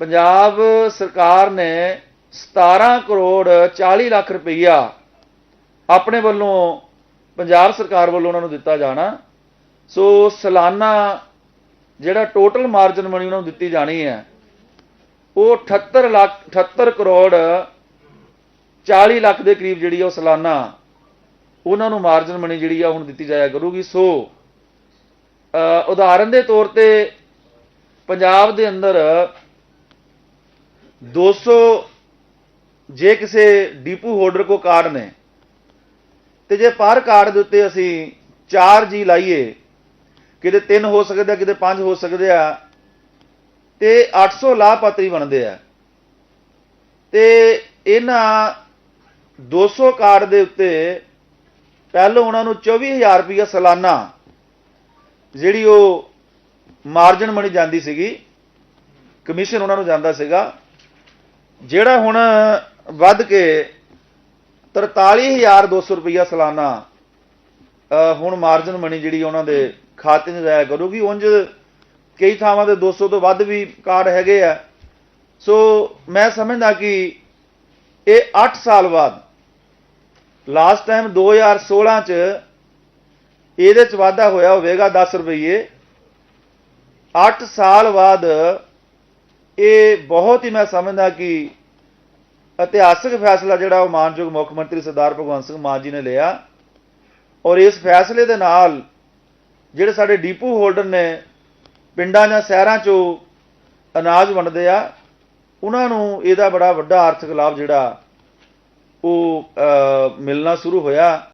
ਪੰਜਾਬ ਸਰਕਾਰ ਨੇ 17 ਕਰੋੜ 40 ਲੱਖ ਰੁਪਈਆ ਆਪਣੇ ਵੱਲੋਂ, ਪੰਜਾਬ ਸਰਕਾਰ ਵੱਲੋਂ ਉਹਨਾਂ ਨੂੰ ਦਿੱਤਾ ਜਾਣਾ। ਸੋ ਸਾਲਾਨਾ ਜਿਹੜਾ ਟੋਟਲ ਮਾਰਜਨ ਮਨੀ ਉਹਨਾਂ ਨੂੰ ਦਿੱਤੀ ਜਾਣੀ ਹੈ, ਉਹ 78 ਲੱਖ 78 ਕਰੋੜ 40 ਲੱਖ ਦੇ ਕਰੀਬ ਜਿਹੜੀ ਆ ਉਹ ਸਾਲਾਨਾ ਉਹਨਾਂ ਨੂੰ ਮਾਰਜਨ ਮਨੀ ਜਿਹੜੀ ਆ ਹੁਣ ਦਿੱਤੀ ਜਾਇਆ ਕਰੂਗੀ। ਸੋ ਉਦਾਹਰਨ ਦੇ ਤੌਰ ਤੇ ਪੰਜਾਬ ਦੇ ਅੰਦਰ 200 ਜੇ ਕਿਸੇ ਡੀਪੂ ਹੋਲਡਰ ਕੋ ਕਾਰਡ ਨੇ ਤੇ ਜੇ ਪਰ ਕਾਰਡ ਦੇ ਉੱਤੇ ਅਸੀਂ 4 ਜੀ ਲਾਈਏ ਕਿਤੇ 3 ਹੋ ਸਕਦੇ ਆ ਕਿਤੇ 5 ਹੋ ਸਕਦੇ ਆ ਤੇ 800 ਲਾਭਪਾਤਰੀ ਬਣਦੇ ਆ ਤੇ ਇਹਨਾਂ 200 ਕਾਰਡ ਦੇ ਉੱਤੇ ਪਹਿਲੋਂ ਉਹਨਾਂ ਨੂੰ 24000 ਰੁਪਇਆ ਸਾਲਾਨਾ ਜਿਹੜੀ ਉਹ ਮਾਰਜਨ ਮਣੀ ਜਾਂਦੀ ਸੀਗੀ ਕਮਿਸ਼ਨ ਉਹਨਾਂ ਨੂੰ ਜਾਂਦਾ ਸੀਗਾ ਜਿਹੜਾ ਹੁਣ ਵੱਧ ਕੇ 43200 ਰੁਪਇਆ ਸਾਲਾਨਾ ਅ, ਹੁਣ ਮਾਰਜਨ ਮਣੀ ਜਿਹੜੀ ਉਹਨਾਂ ਦੇ ਖਾਤੇ 'ਚ ਜਾਇਆ ਕਰੂਗੀ ਉਂਝ ਕਈ ਥਾਵਾਂ ਤੇ 200 ਤੋਂ ਵੱਧ ਵੀ ਕਾਰਡ ਹੈਗੇ ਆ। ਸੋ ਮੈਂ ਸਮਝਦਾ ਕਿ ਇਹ 8 ਸਾਲ ਬਾਅਦ ਲਾਸਟ ਟਾਈਮ 2016 ਚ ਇਹਦੇ ਚ ਵਾਧਾ ਹੋਇਆ ਹੋਵੇਗਾ 10 ਰੁਪਏ 8 ਸਾਲ ਬਾਅਦ ਇਹ ਬਹੁਤ ਹੀ ਮੈਂ ਸਮਝਦਾ ਕਿ ਇਤਿਹਾਸਕ ਫੈਸਲਾ ਜਿਹੜਾ ਉਹ ਮਾਨਯੋਗ ਮੁੱਖ ਮੰਤਰੀ ਸਰਦਾਰ ਭਗਵੰਤ ਸਿੰਘ ਮਾਨ ਜੀ ਨੇ ਲਿਆ। ਔਰ ਇਸ ਫੈਸਲੇ ਦੇ ਨਾਲ ਜਿਹੜੇ ਸਾਡੇ ਡੀਪੂ ਹੋਲਡਰ ਨੇ ਪਿੰਡਾਂ ਜਾਂ ਸ਼ਹਿਰਾਂ 'ਚੋਂ ਅਨਾਜ ਵੰਡਦੇ ਆ, ਉਹਨਾਂ ਨੂੰ ਇਹਦਾ ਬੜਾ ਵੱਡਾ ਆਰਥਿਕ ਲਾਭ ਜਿਹੜਾ ਉਹ ਮਿਲਣਾ ਸ਼ੁਰੂ ਹੋਇਆ।